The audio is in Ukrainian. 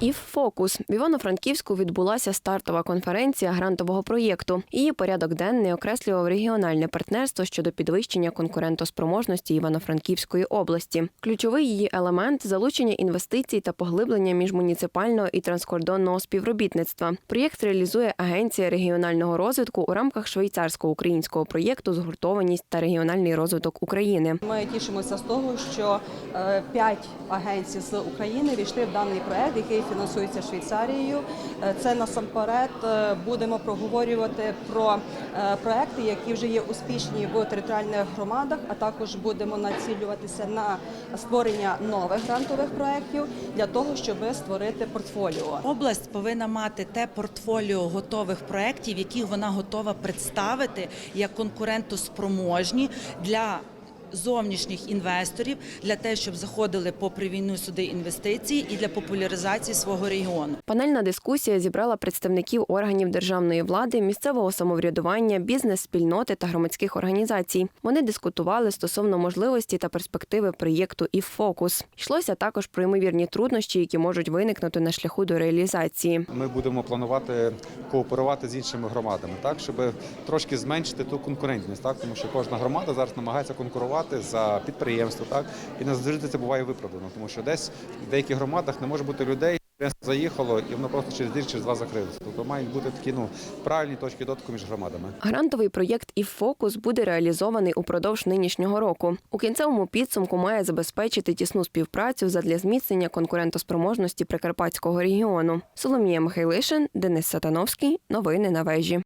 І фокус в Івано-Франківську відбулася стартова конференція грантового проєкту. Її порядок денний окреслював регіональне партнерство щодо підвищення конкурентоспроможності Івано-Франківської області. Ключовий її елемент залучення інвестицій та поглиблення міжмуніципального і транскордонного співробітництва. Проєкт реалізує Агенція регіонального розвитку у рамках швейцарсько-українського проєкту Згуртованість та регіональний розвиток України. Ми тішимося з того, що е, п'ять агенцій з України війшли в даний проект, який фінансується Швейцарією. Е, Це насамперед е, будемо проговорювати про е, проекти, які вже є успішні в територіальних громадах, а також будемо націлюватися на створення нових грантових проєктів для того, щоб створити портфоліо. Область повинна мати те портфоліо готових проєктів, які вона готова представити як конкурентоспроможні для зовнішніх інвесторів, для того, щоб заходили попри війну сюди інвестиції і для популяризації свого регіону. Панельна дискусія зібрала представників органів державної влади, місцевого самоврядування, бізнес-спільноти та громадських організацій. Вони дискутували стосовно можливості та перспективи проєкту і фокус. Йшлося також про ймовірні труднощі, які можуть виникнути на шляху до реалізації. Ми будемо планувати кооперувати з іншими громадами, так щоб трошки зменшити ту конкурентність, так тому що кожна громада зараз намагається конкурувати за підприємство, так і не завжди це буває виправдано, тому що десь в деяких громадах не може бути людей. Заїхало і воно просто через рік, через два закрилося. Тобто мають бути такі ну правильні точки дотику між громадами. Грантовий проєкт і фокус буде реалізований упродовж нинішнього року. У кінцевому підсумку має забезпечити тісну співпрацю задля зміцнення конкурентоспроможності Прикарпатського регіону. Соломія Михайлишин, Денис Сатановський. Новини на вежі.